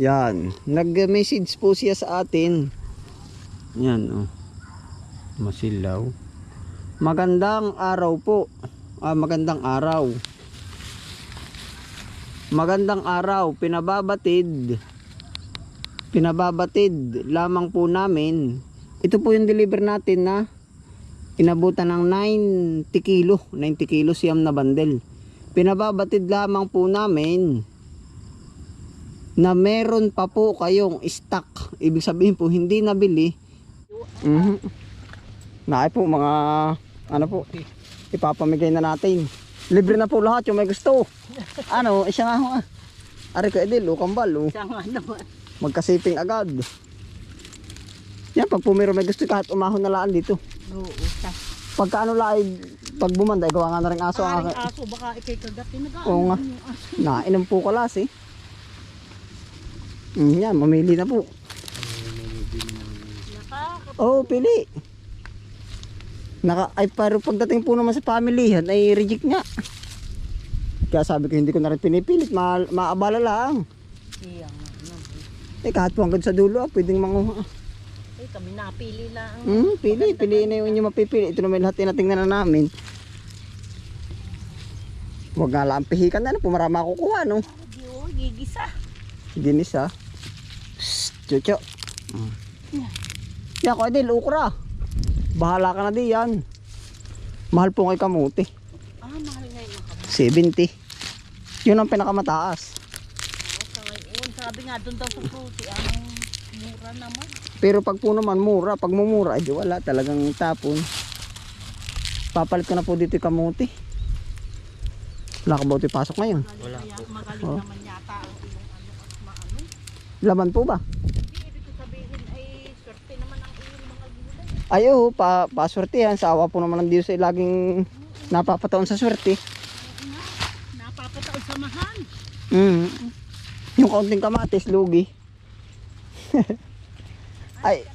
Yan. Nag-message po siya sa atin. Yan, oh. Masilaw. Magandang araw po. Ah, magandang araw. Magandang araw. Pinababatid. Pinababatid lamang po namin. Ito po yung deliver natin na inabutan ng 90 kilo. 90 kilo siyam na bandel. Pinababatid lamang po namin na meron pa po kayong stock. Ibig sabihin po, hindi nabili. Mhm. Naay po, mga ano po, ipapamigay na natin. Libre na po lahat yung may gusto. Ano, isya nga ho ah. Ari ka Edil, o kambal, o. Siya nga naman. Magkasiping agad. Yan, pag pumiro may gusto kahit umahon na laan dito. Oo, siya. Pagka ano laay, pag bumanda, gawa nga na rin aso. ang Aring aso, baka ikay kagat. Tinagaan Oo nga. Nainom po kalas eh. Mm, yan, mamili na po. Oo, oh, pili. Naka, ay pero pagdating po naman sa pamilihan ay reject nga. Kaya sabi ko hindi ko na rin pinipilit, ma maabala lang. Siya nga. Eh kahit po hanggang sa dulo, ah, pwedeng manguha. Eh, kami napili lang. Hmm, pili, piliin na yung inyong mapipili. Ito naman lahat tinatingnan na namin. Huwag nga lang pihikan na, ano, pumarama kukuha, no? Di, oh, gigisa. Ginis ha. Chucho. Mm. Yan ko Edil, ukra. Bahala ka na di yan. Mahal po kay kamuti. Ah, mahal ngayon ang kamay. 70. Yun ang pinakamataas. Sa ngayon. Sabi nga doon daw sa fruity, ang mura naman. Pero pag po naman mura, pag mumura, ay di wala talagang tapon. Papalit ko na po dito yung kamuti. Wala ka ba ito pasok ngayon? Wala Kaya magaling Oh. naman yata ang iyong ano at maano. Laman po ba? Hindi, ibig ko sabihin ay swerte naman ang iyong mga gulay. Ay oo, pa, paswerte yan. Sa awa po naman ng Diyos ay laging napapataon sa swerte. Napapataon sa mahal. Mm. Yung kaunting kamatis, lugi. ay, Ay,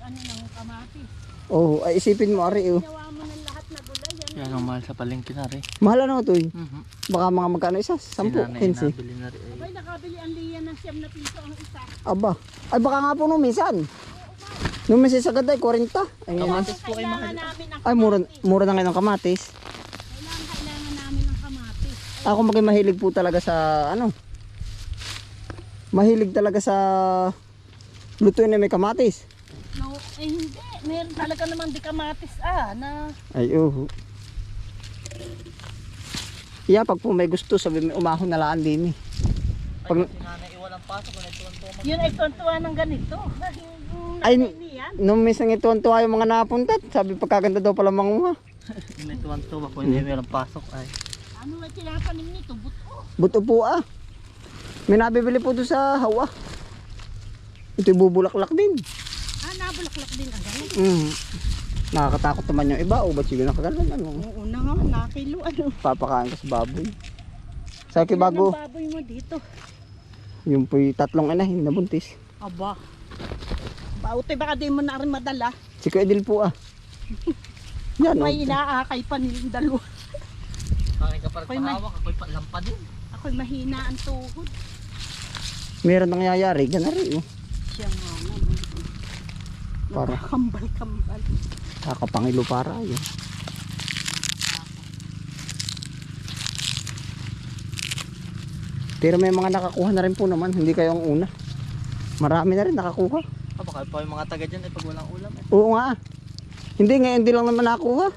ano ng kamatis. oh, ay isipin mo, Ari, oh. Ginawa mo ng lahat na ang mahal sa palengke na rin. Mahal ano ito, eh. Mhm. Baka mga magkano isa? Sampu, Si nanay 15. nabili na rin. Abay, nakabili ang liyan ng siyam na piso ang isa. Aba. Ay, baka nga po nung minsan. Nung minsan sa gaday, 40. Ay, ngayon. Kamatis po ay mahal. Ay, mura, mura na ngayon ang kamatis. Kailangan, kailangan namin ng kamatis. Ako maging mahilig po talaga sa, ano, mahilig talaga sa lutuin na may kamatis. No, eh hindi. Meron talaga naman di kamatis ah, na Ay, Yeah, pag po may gusto, sabi may umahon na laan din eh. Pag, Si nanay iwalang pasok. Wala ito ang tuwa. yun ay tuntua ng ganito. Ay, nung minsan ito ang tuwa yung mga napunta, sabi pagkaganda daw pala manguha. May tuwan tuwa kung hindi walang pasok ay. Ano na tinapanim nito? Buto. Buto po ah. May nabibili po doon sa hawa. Ito bubulaklak din. Ah, nabulaklak din ang ganun. Mm. Nakakatakot naman yung iba. O ba't sige nakagalan? Ano? Oo na nga, nakilo ano. Papakain ka sa baboy. Sa akin bago, ang baboy mo dito? yung po'y tatlong inahin na buntis. Aba. Bauti baka di mo na rin madala. Si Kuya Edil po ah. Yan oh. May inaakay pa nilang dalawa. Aking kapag Ako'y may- pahawak, ako'y palampa din. Ako'y mahina ang tuhod. Meron nangyayari. Ganari oh. Siya nga naman. Para Kambal-kambal. Kakapangilo para yun. Pero may mga nakakuha na rin po naman. Hindi kayo ang una. Marami na rin nakakuha. Ah, baka pa yung mga taga dyan ay pag walang ulam eh. Oo nga. Hindi ngayon di lang naman nakuha.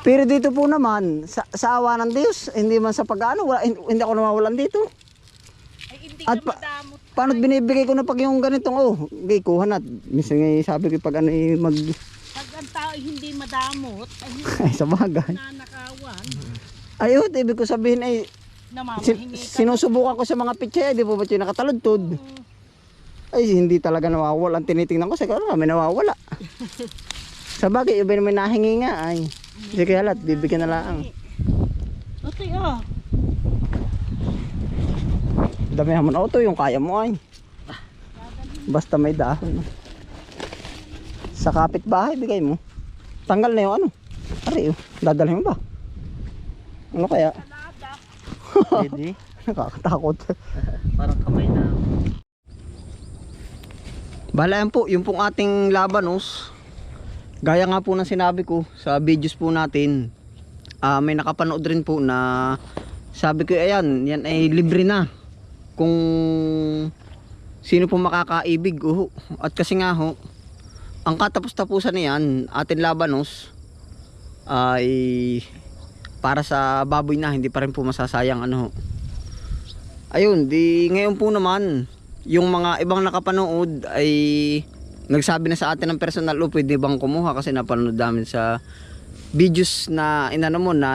Pero dito po naman, sa, sa awa ng Diyos, hindi man sa pag-ano, wala, hindi, ako nawawalan dito. Ay, hindi At ka pa- madamot. Paano binibigay ko na pag yung ganitong, oh, okay, kuha na. Minsan nga sabi ko pag ano, eh, mag, Pag ang tao ay hindi madamot, ay hindi ay sa bagay. nanakawan, Ayun, ibig ko sabihin ay, namamahingi ka. sinusubukan ko sa mga pitche, di po ba yung nakataludtod? Ay, hindi talaga nawawala. Ang tinitingnan ko, sa kanya, may nawawala. sa bagay, iba naman nahingi nga, ay. Sige, halat, bibigyan na lang. Ate ah, Damihan mo na auto yung kaya mo ay. Basta may dahon. Sa kapitbahay bigay mo. Tanggal na yung ano. Ari oh. Dadalhin mo ba? Ano kaya? Pwede. Nakakatakot. Parang kamay na. Bala yan po, yung pong ating labanos. Gaya nga po ng sinabi ko sa videos po natin. ah, may nakapanood rin po na sabi ko ayan, yan ay libre na. Kung sino po makakaibig. Oh. At kasi nga ho, ang katapos-tapusan niyan, ating labanos ay para sa baboy na, hindi pa rin po masasayang ano. ho. Ayun, di ngayon po naman, yung mga ibang nakapanood ay nagsabi na sa atin ng personal o pwede bang kumuha kasi napanood namin sa videos na inano mo na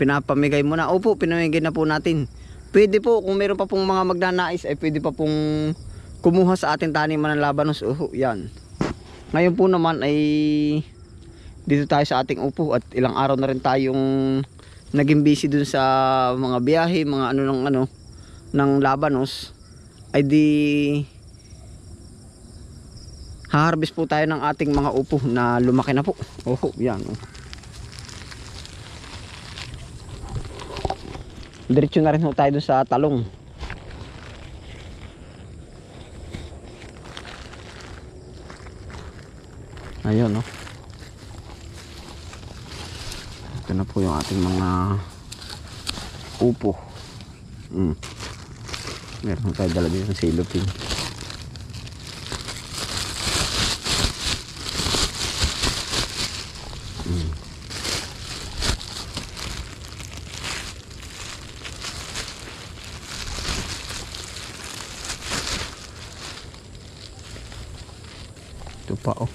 pinapamigay mo na. Opo, pinamigay na po natin. Pwede po kung meron pa pong mga magnanais ay pwede pa pong kumuha sa ating taniman ng labanos. Oh, yan. Ngayon po naman ay dito tayo sa ating upo at ilang araw na rin tayong naging busy dun sa mga biyahe, mga ano ng ano ng labanos ay di harvest po tayo ng ating mga upo na lumaki na po. Oh, yan. Oh. Diretso na rin ho tayo sa talong. Ayun, no. Ito na po yung ating mga upo. Mm. Meron tayo dala dito ng silopin. Mm. Ito pa oh.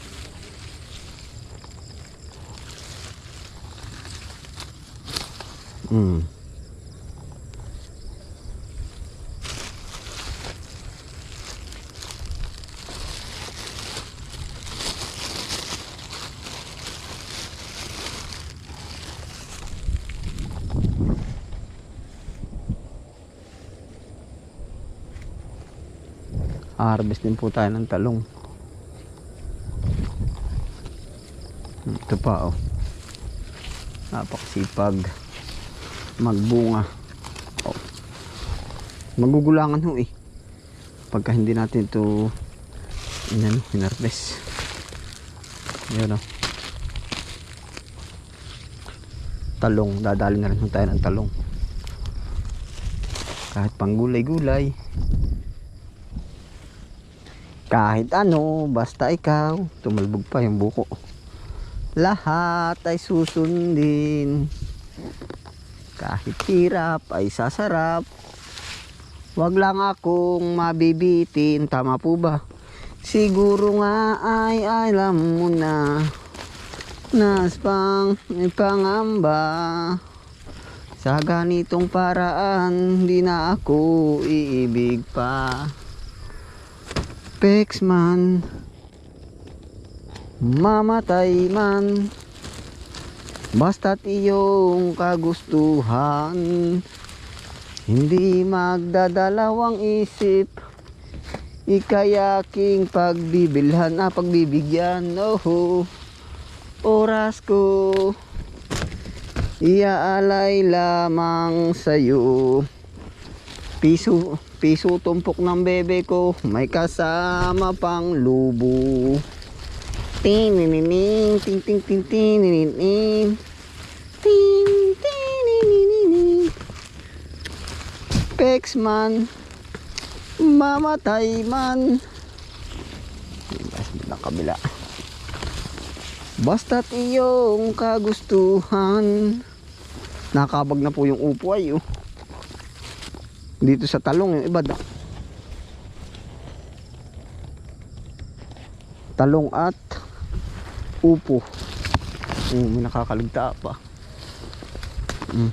Mm. Harvest din po tayo ng talong. Ito pa oh. Napakasipag. Magbunga. Oh. magugulangan ho eh. Pagka hindi natin ito inan hinarvest. Yun oh. Talong. Dadali na rin tayo ng talong. Kahit pang gulay gulay kahit ano, basta ikaw, tumalbog pa yung buko. Lahat ay susundin. Kahit hirap ay sasarap. Wag lang akong mabibitin, tama po ba? Siguro nga ay alam mo na Nas pang pangamba Sa ganitong paraan Di na ako iibig pa Pex man. Mamatay man. Basta't iyong kagustuhan. Hindi magdadalawang isip. Ika'y aking pagbibilhan Ah, pagbibigyan. Oh, oras ko. Iaalay lamang sa'yo Piso, piso tumpok ng bebe ko, may kasama pang lubo. Tininining, ting ting ting tininining. Tin tininining. Pex man, mamatay man. Na kabila. Basta't iyong kagustuhan. Nakabag na po yung upo ay oh dito sa talong yung iba talong at upo. Oh, may nakakaligta pa. Mm.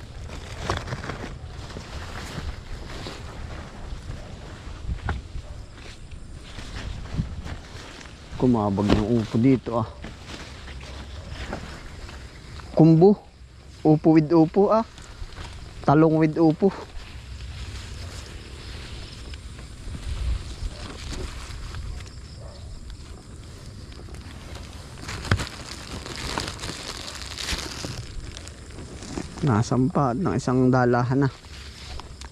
kumabag ng upo dito ah. Kumbo upo with upo ah. Talong with upo nasampa ng isang dalahan na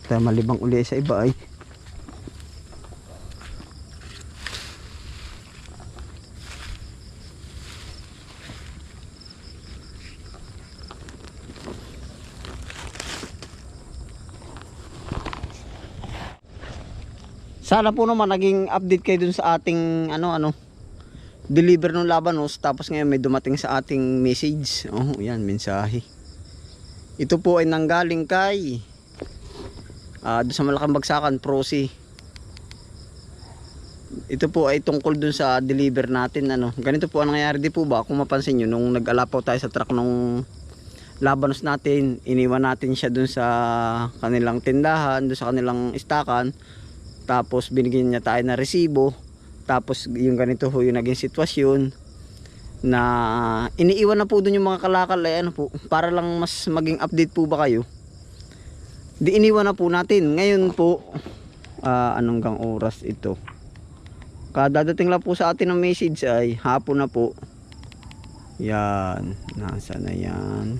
Tayo malibang uli sa iba ay. Sana po naman naging update kayo dun sa ating ano ano deliver ng Labanos tapos ngayon may dumating sa ating message. Oh, yan mensahe. Ito po ay nanggaling kay ah doon sa Malakang Bagsakan Prosi. Ito po ay tungkol dun sa deliver natin ano. Ganito po ang nangyayari di po ba kung mapansin niyo nung nag-alapaw tayo sa truck nung Labanos natin, iniwan natin siya dun sa kanilang tindahan, dun sa kanilang istakan. Tapos binigyan niya tayo na resibo. Tapos yung ganito ho yung naging sitwasyon na iniiwan na po doon yung mga kalakal ay ano po para lang mas maging update po ba kayo. Di iniwan na po natin. Ngayon po ah, anong gang oras ito? Kadadating lang po sa atin ng message ay hapon na po. Yan, nasa na yan.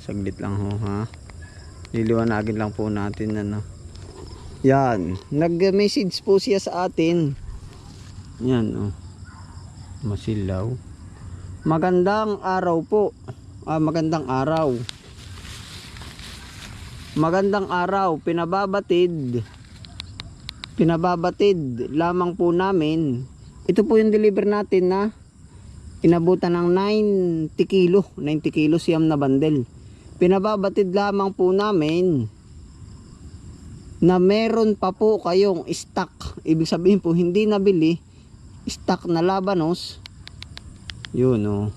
Saglit lang ho ha. Liliwanagin lang po natin ano. Yan, nag-message po siya sa atin. Yan, oh. Masilaw. Magandang araw po. Ah, magandang araw. Magandang araw, pinababatid. Pinababatid lamang po namin. Ito po yung deliver natin na inabutan ng 90 kilo, 90 kilo siyam na bandel. Pinababatid lamang po namin na meron pa po kayong stock. Ibig sabihin po, hindi nabili, stock na labanos. Yun, oh.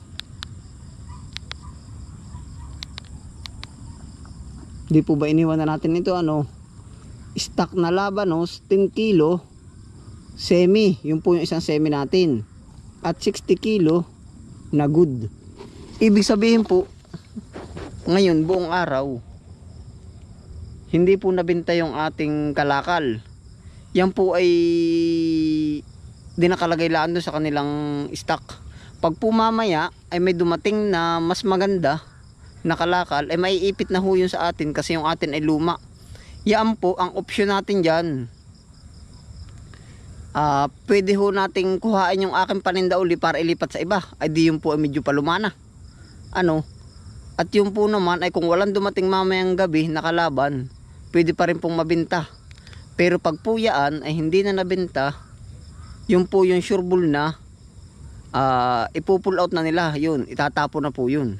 Di po ba iniwan na natin ito, ano? Stock na labanos, 10 kilo, semi. Yun po yung isang semi natin. At 60 kilo na good. Ibig sabihin po, ngayon, buong araw, hindi po nabenta yung ating kalakal. Yan po ay di nakalagay laan doon sa kanilang stock. Pag po mamaya ay may dumating na mas maganda na kalakal, ay maiipit na ho yun sa atin kasi yung atin ay luma. Yan po ang option natin dyan. Ah, pwede ho nating kuhain yung aking paninda uli para ilipat sa iba. Ay di yun po ay medyo palumana. Ano? At yun po naman ay kung walang dumating mamayang gabi na kalaban, pwede pa rin pong mabenta. Pero pag po yan ay hindi na nabenta, yun po yung sureball na ah ipupull out na nila. Yun, itatapo na po yun.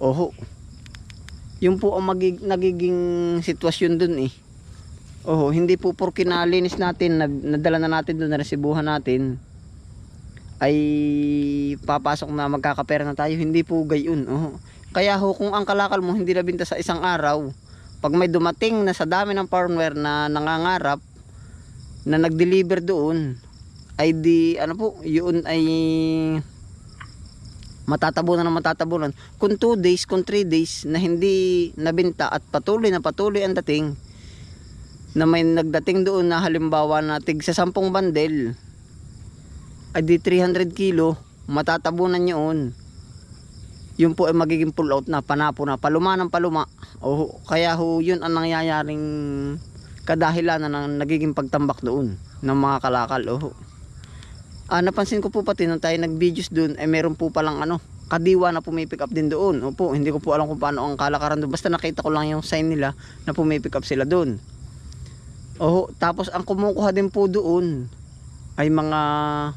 Oho. Yun po ang magig- nagiging sitwasyon dun eh. Oho, hindi po porke nalinis natin, nadala na natin doon, naresibuhan natin, ay papasok na magkakapera na tayo. Hindi po gayon. Oho. Kaya ho, kung ang kalakal mo hindi nabinta sa isang araw, pag may dumating na sa dami ng farmware na nangangarap, na nag-deliver doon, ay di, ano po, yun ay matatabunan na matatabunan. Kung 2 days, kung 3 days na hindi nabinta at patuloy na patuloy ang dating, na may nagdating doon na halimbawa na tig sa 10 bandel, ay di 300 kilo, matatabunan yun. Yun po ay magiging pull out na, panapo na, paluma ng paluma. O, kaya ho, yun ang nangyayaring kadahilan na ng nagiging pagtambak doon ng mga kalakal. Oh. Ah, napansin ko po pati nung tayo nag-videos doon, ay meron po palang ano, kadiwa na pumipick up din doon. Opo, hindi ko po alam kung paano ang kalakaran doon. Basta nakita ko lang yung sign nila na pumipick up sila doon. Oh, tapos ang kumukuha din po doon ay mga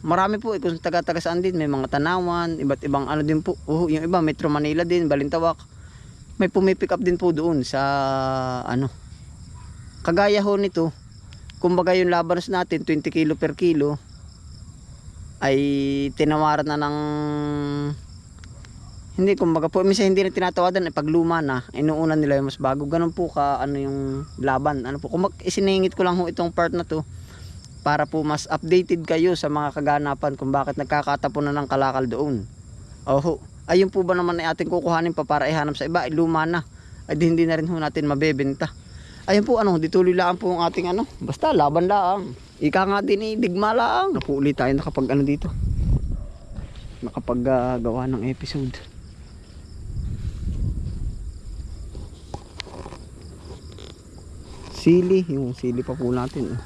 marami po eh, kung taga-taga saan din, may mga tanawan, iba't ibang ano din po. Oh, yung iba Metro Manila din, Balintawak. May pumipick up din po doon sa ano. Kagaya ho nito, kumbaga yung labanos natin 20 kilo per kilo ay tinawaran na ng hindi kumbaga po minsan hindi na tinatawadan ay pagluma na inuuna nila yung mas bago. Ganun po ka ano yung laban. Ano po kung isiningit ko lang ho itong part na to para po mas updated kayo sa mga kaganapan kung bakit nagkakatapon na ng kalakal doon. Oho. Ayun po ba naman ay ating kukuhanin pa para ihanap sa iba? Ay luma na. Ay di hindi na rin ho natin mabebenta. Ayun po ano dituloy lang po ang ating ano. Basta laban lang ika nga din eh digma lang naku tayo nakapag ano dito nakapag gawa ng episode Sili, yung sili pa po natin. oh.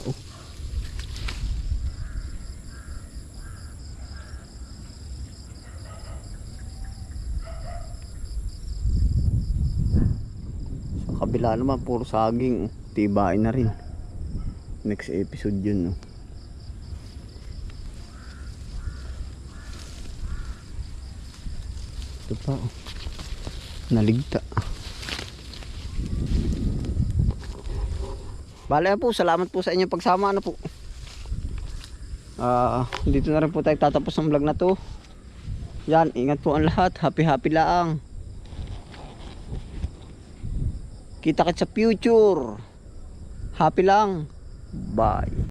Oo. Kabila naman, puro saging. oh. Tibain na rin. Next episode yun, no? Ito pa, oh. Naligta. Bale po, salamat po sa inyong pagsama. Ano po? Ah, dito na rin po tayo tatapos ng vlog na to. Yan, ingat po ang lahat. Happy happy laang. Kita kit sa future. Happy lang. Bye.